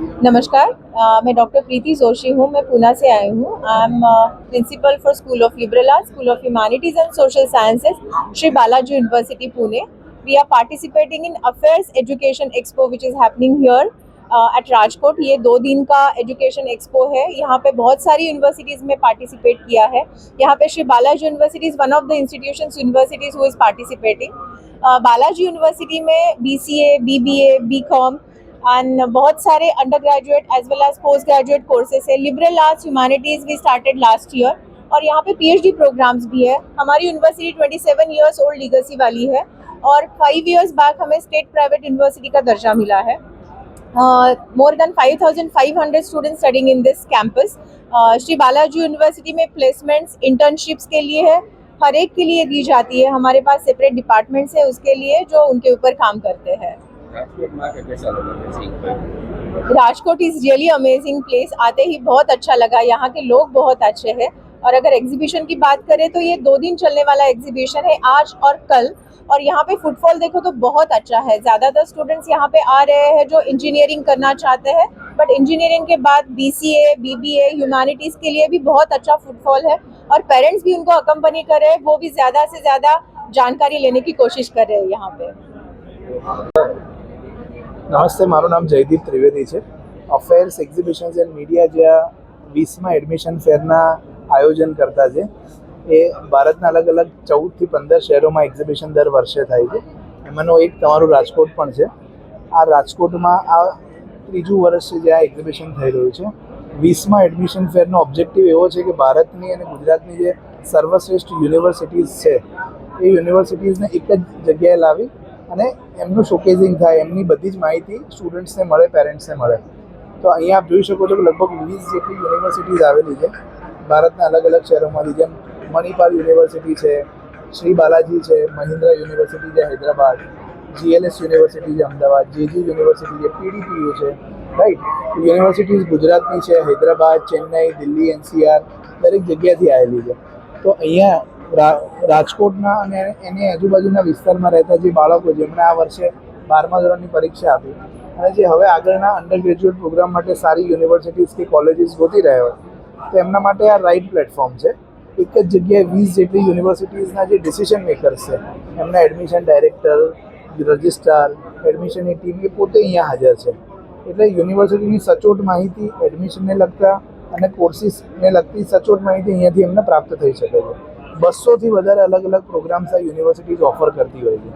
नमस्कार मैं डॉक्टर प्रीति जोशी हूँ, मैं पूना से आई हूँ। I am principal for school of liberal art school of humanities and social sciences Shri Balaji university Pune we are participating in affairs education expo which is happening here at Rajkot ये दो दिन का education expo है। यहाँ पे बहुत सारी universities में पार्टिसिपेट किया है। यहाँ पे Shri Balaji university is one of the institutions universities who is participating Balaji university में B C A B B A B com and बहुत सारे undergraduate as well as postgraduate courses है। Liberal arts humanities भी started last year और यहाँ पे PhD programmes भी है। हमारी यूनिवर्सिटी 27 इयर्स ओल्ड लीगेसी वाली है। और फाइव इयर्स बैक हमें स्टेट प्राइवेट यूनिवर्सिटी का दर्जा मिला है। More than 5500 students studying in this campus Shri Balaji university में प्लेसमेंट्स इंटर्नशिप्स के लिए है। हर एक के लिए दी जाती है। हमारे पास सेपरेट डिपार्टमेंट्स है उसके लिए जो उनके ऊपर काम करते हैं। Rajkot is really amazing place आते ही बहुत अच्छा लगा। यहाँ के लोग बहुत अच्छे हैं। और अगर एग्जीबिशन की बात करें तो ये दो दिन चलने वाला एग्जीबिशन है आज और कल। और यहाँ पे फुटफॉल देखो तो बहुत अच्छा है। ज़्यादातर स्टूडेंट्स यहाँ पे आ रहे हैं जो इंजीनियरिंग करना चाहते हैं। बट इंजीनियरिंग के बाद B C A BBA, humanities के लिए भी बहुत अच्छा फुटफॉल है। और पेरेंट्स भी उनको अकम्पनी कर रहे हैं। वो भी ज़्यादा से ज़्यादा जानकारी लेने की कोशिश कर रहे हैं यहाँ पे। નમસ્તે, મારું નામ જયદીપ ત્રિવેદી છે. અફેર્સ એક્ઝિબિશન્સ એન્ડ મીડિયા જ્યાં વીસમાં એડમિશન ફેરના આયોજન કરતા છે, એ ભારતના અલગ અલગ ચૌદથી પંદર શહેરોમાં એક્ઝિબિશન દર વર્ષે થાય છે. એમાંનું એક તમારું રાજકોટ પણ છે. આ રાજકોટમાં આ ત્રીજું વર્ષ છે જ્યાં એક્ઝિબિશન થઈ રહ્યું છે. વીસમાં એડમિશન ફેરનો ઓબ્જેક્ટિવ એવો છે કે ભારતની અને ગુજરાતની જે સર્વશ્રેષ્ઠ યુનિવર્સિટીઝ છે, એ યુનિવર્સિટીઝને એક જ જગ્યાએ લાવી અને એમનું શોકેઝિંગ થાય, એમની બધી જ માહિતી સ્ટુડન્ટ્સને મળે પેરેન્ટ્સને મળે. તો અહીંયા આપ જોઈ શકો છો કે લગભગ વીસ જેટલી યુનિવર્સિટીઝ આવેલી છે. ભારતના અલગ અલગ શહેરોમાંથી જેમ મણિપાલ યુનિવર્સિટી છે, શ્રી બાલાજી છે, મહિન્દ્રા યુનિવર્સિટી છે, હૈદરાબાદ જીએલએસ યુનિવર્સિટી છે, અમદાવાદ જેજી યુનિવર્સિટી છે પીડીપીયુ છે રાઈટ યુનિવર્સિટીઝ ગુજરાતની છે, હૈદરાબાદ, ચેન્નઈ, દિલ્હી, એનસીઆર દરેક જગ્યાથી આવેલી છે. તો અહીંયા રાજકોટના અને એની આજુબાજુના વિસ્તારમાં રહેતા જે બાળકો જેમણે આ વર્ષે બારમા ધોરણની પરીક્ષા આપી. અને જે હવે આગળના અંડર ગ્રેજ્યુએટ પ્રોગ્રામ માટે સારી યુનિવર્સિટીઝ કે કોલેજીસ ગોતી રહ્યા હોય, તો એમના માટે આ રાઇટ પ્લેટફોર્મ છે. એક જ જગ્યાએ વીસ જેટલી યુનિવર્સિટીઝના જે ડિસિઝન મેકર્સ છે, એમના એડમિશન ડાયરેક્ટર રજિસ્ટ્રાર એડમિશનની ટીમ એ પોતે અહીંયા હાજર છે. એટલે યુનિવર્સિટીની સચોટ માહિતી એડમિશનને લગતા અને કોર્સિસને લગતી સચોટ માહિતી અહીંયાથી એમને પ્રાપ્ત થઈ શકે છે. બસોથી વધારે અલગ અલગ પ્રોગ્રામ્સ આ યુનિવર્સિટીઝ ઓફર કરતી હોય છે.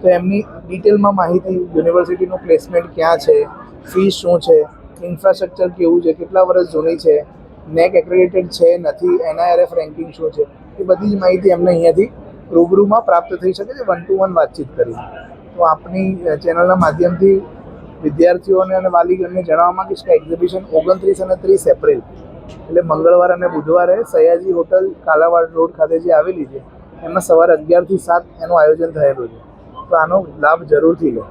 તો એમની ડિટેલમાં માહિતી યુનિવર્સિટીનું પ્લેસમેન્ટ ક્યાં છે ફીસ શું છે ઇન્ફ્રાસ્ટ્રક્ચર કેવું છે, કેટલા વર્ષ જૂની છે નેક એક્રેડિટેડ છે, નથી એનઆઈઆરએફ રેન્કિંગ શું છે, એ બધી જ માહિતી એમને અહીંયાથી રૂબરૂમાં પ્રાપ્ત થઈ શકે છે વન ટુ વન વાતચીત કરી તો આપની ચેનલના માધ્યમથી વિદ્યાર્થીઓને અને વાલીગણને જણાવવા માંગીશ કે એક્ઝિબિશન ઓગણત્રીસ અને ત્રીસ એપ્રિલ એટલે મંગળવાર અને બુધવારે સયાજી હોટલ કાલાવાડ રોડ ખાતે જે આવેલી છે, એમાં સવારે અગિયારથી સાત એનું આયોજન થયેલું છે. તો આનો લાભ જરૂરથી લો.